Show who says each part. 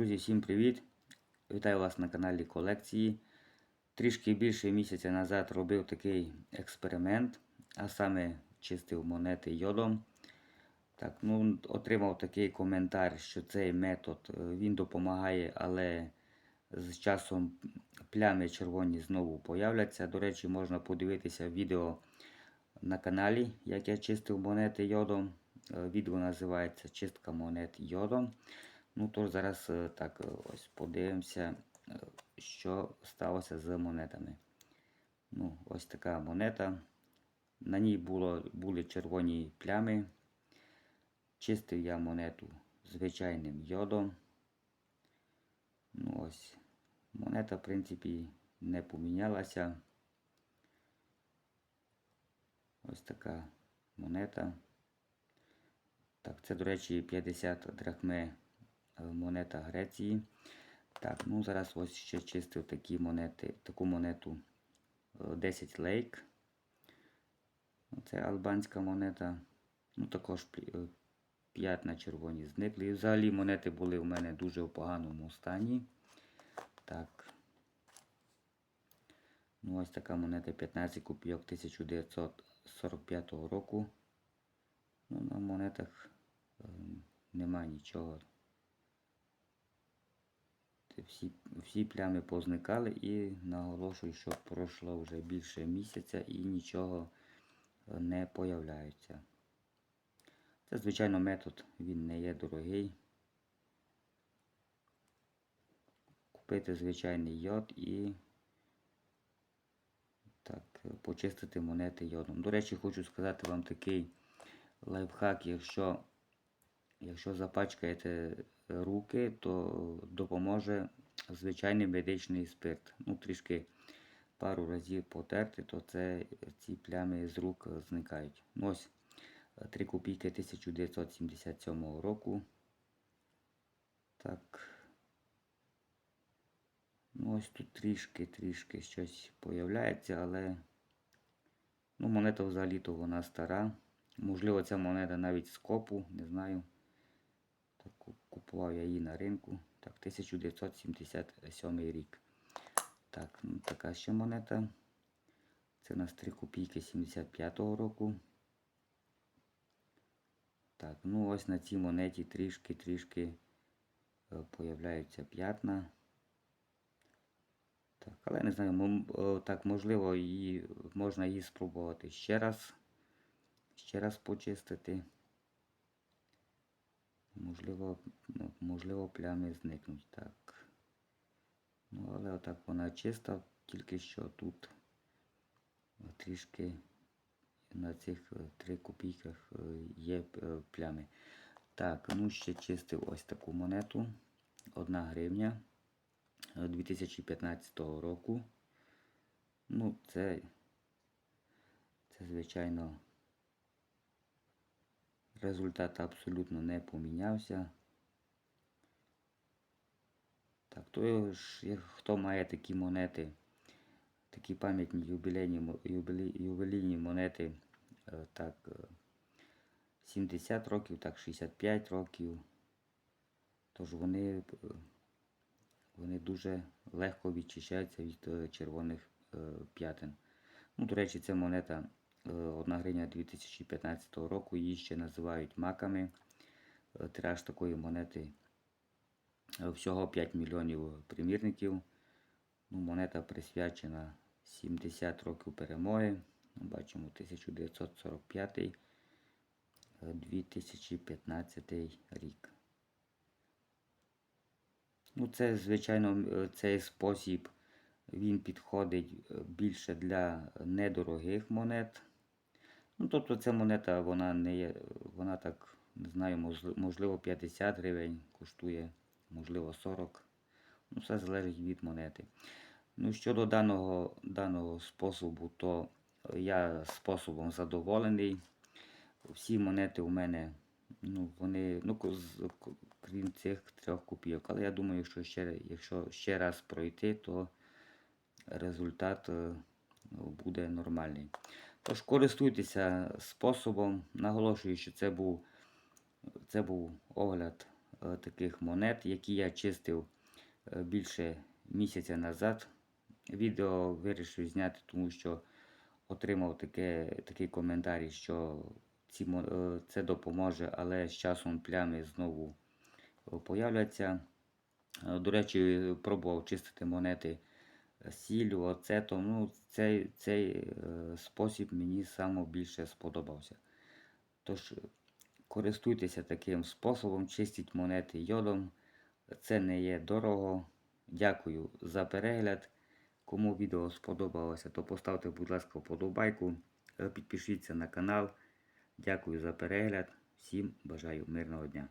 Speaker 1: Друзі, всім привіт! Вітаю вас на каналі колекції. Трішки більше місяця назад робив такий експеримент, а саме чистив монети йодом. Так, ну, Отримав такий коментар, що цей метод е, він допомагає, але з часом плями червоні знову появляться. До речі, можна подивитися відео на каналі, як я чистив монети йодом. Е, Відео називається Чистка монет йодом. Ну, то зараз е, так е, ось подивимося, е, що сталося з монетами. Ну, Ось така монета. На ній було, були червоні плями. Чистив я монету звичайним йодом. Ну, ось. Монета, в принципі, не помінялася. Ось така монета. Так, це, до речі, 50 драхми е, монета Греції. Так, ну зараз ось ще чистив такі монети, таку монету е, 10 лейк. Це албанська монета. Ну, також 5 на червоні зникли. Взагалі монети були у мене дуже в поганому стані. Так. Ну, ось така монета 15 копійок 1945 року. Ну, на монетах е, нема нічого. Всі, всі плями позникали і наголошую, що пройшло вже більше місяця і нічого е, не появляється. Це, звичайно, метод, він не є дорогий. Купити звичайний йод і так, почистити монети йодом. До речі, хочу сказати вам такий лайфхак, якщо якщо запачкаєте руки, то допоможе звичайний медичний спирт. Ну, трішки пару разів потерти, то це ці плями з рук зникають. Ну, Ось 3 копійки 1977 року. Так. Ну, ось тут трішки-трішки щось появляється, але ну, монета взагалі-то вона стара. Можливо, ця монета навіть з копу, не знаю. Купував я її на ринку. Так, 1977 рік. Так, ну, така ще монета. Це у нас 3 копійки 75-го року. Так, ну ось на цій монеті трішки-трішки е, появляються п'ятна. Так, але не знаю, так, можливо, її, можна її спробувати ще раз. Ще раз почистити. Можливо, ну, можливо, плями зникнуть. Так. Ну, але отак вона чиста, тільки що тут трішки на цих 3 копійках е, є е, плями. Так, ну ще чистив ось таку монету. Одна гривня 2015 року. Ну, це, це звичайно, результат абсолютно не помінявся. Так, то ж, хто має такі монети, такі пам'ятні юбілейні, юбілей, ювелійні монети, е, так, 70 років, так, 65 років, тож вони е, вони дуже легко відчищаються від е, червоних п'ятин. Ну, До речі, це монета 1 гривня 2015 року, її ще називають маками. Тираж такої монети всього 5 мільйонів примірників. Ну, Монета присвячена 70 років перемоги. Ну, бачимо 1945 2015 рік. Ну, Це, звичайно, цей спосіб він підходить більше для недорогих монет. Ну, Тобто ця монета, вона не є, вона так, не знаю, можливо, 50 гривень коштує можливо 40. Ну, Все залежить від монети. Ну, Щодо даного даного способу, то я способом задоволений. Всі монети у мене, ну, вони, ну, крім цих трьох копійок. Але я думаю, що ще, якщо ще раз пройти, то результат е, буде нормальний. Тож, користуйтеся способом. Наголошую, що це був, це був огляд е, таких монет, які я чистив е, більше місяця назад. Відео вирішив зняти, тому що отримав таке, такий коментар, що ці, е, це допоможе, але з часом плями знову появляться. До речі, пробував чистити монети сіллю, оцетом. Ну, цей, цей е, спосіб мені саме більше сподобався. Тож користуйтеся таким способом, чистіть монети йодом. Це не є дорого. Дякую за перегляд. Кому відео сподобалося, то поставте, будь ласка, вподобайку. Е, Підпишіться на канал. Дякую за перегляд. Всім бажаю мирного дня.